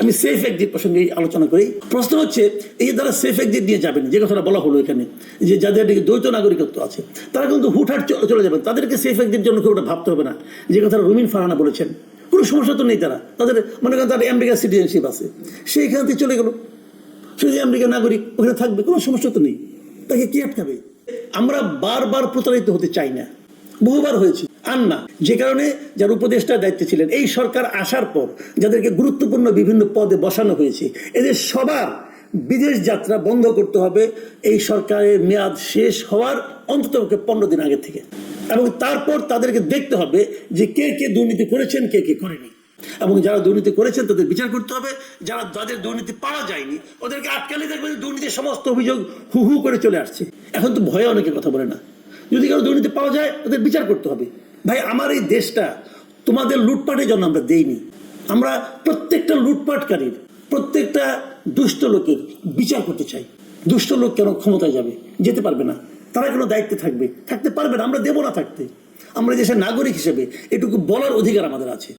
আমি safe exit প্রসঙ্গে আলোচনা করি। প্রশ্ন হচ্ছে, এই যারা সেফ এক্সিট দিয়ে যাবেন, যে কথাটা বলা হলো এখানে, যে যাদের নাকি দ্বৈত নাগরিকত্ব আছে, তারা কিন্তু হুটহাট চলে যাবেন। তাদেরকে সেফ এক্সিট জন্য খুব ভাবতে হবে না। যে কথাটা রুমিন ফারানা বলেছেন, কোনো সমস্যা তো নেই তারা। তাদের মনে করেন তাদের আমেরিকার সিটিজেনশিপ আছে। সেইখান থেকে চলে গেল। সে যে আমেরিকার নাগরিক, ওখানে থাকবে, কোনো সমস্যা তো নেই। তাকে কি আটকাবে? আমরা বারবার প্রতারিত হতে চাই না। বহুবার হয়েছি। আর না। যে কারণে যার উপদেষ্টার দায়িত্বে ছিলেন, এই সরকার আসার পর যাদেরকে গুরুত্বপূর্ণ বিভিন্ন পদে বসানো হয়েছে, এদের সবার বিদেশ যাত্রা বন্ধ করতে হবে। এই সরকারের মেয়াদ শেষ হওয়ার অন্তত পনেরো দিন আগে থেকে। এবং তারপর তাদেরকে দেখতে হবে যে কে কে দুর্নীতি করেছেন, কে কে করেনি। এবং যারা দুর্নীতি করেছেন, তাদের বিচার করতে হবে। যারা যাদের দুর্নীতি পাওয়া যায়নি, ওদেরকে আটকালে দেখবেন দুর্নীতির সমস্ত অভিযোগ হু হু করে চলে আসছে। এখন তো ভয়ে অনেকে কথা বলে না। যদি কারও দুর্নীতি পাওয়া যায় ওদের বিচার করতে হবে। ভাই, আমার এই দেশটা তোমাদের লুটপাটের জন্য আমরা দেইনি। আমরা প্রত্যেকটা লুটপাটকারীর, প্রত্যেকটা দুষ্ট লোকের বিচার করতে চাই। দুষ্ট লোক কেন ক্ষমতায় যাবে? যেতে পারবে না। তারা কেন দায়িত্বে থাকবে? থাকতে পারবে না, আমরা দেবো না থাকতে। আমরা দেশের নাগরিক হিসেবে এটুকু বলার অধিকার আমাদের আছে।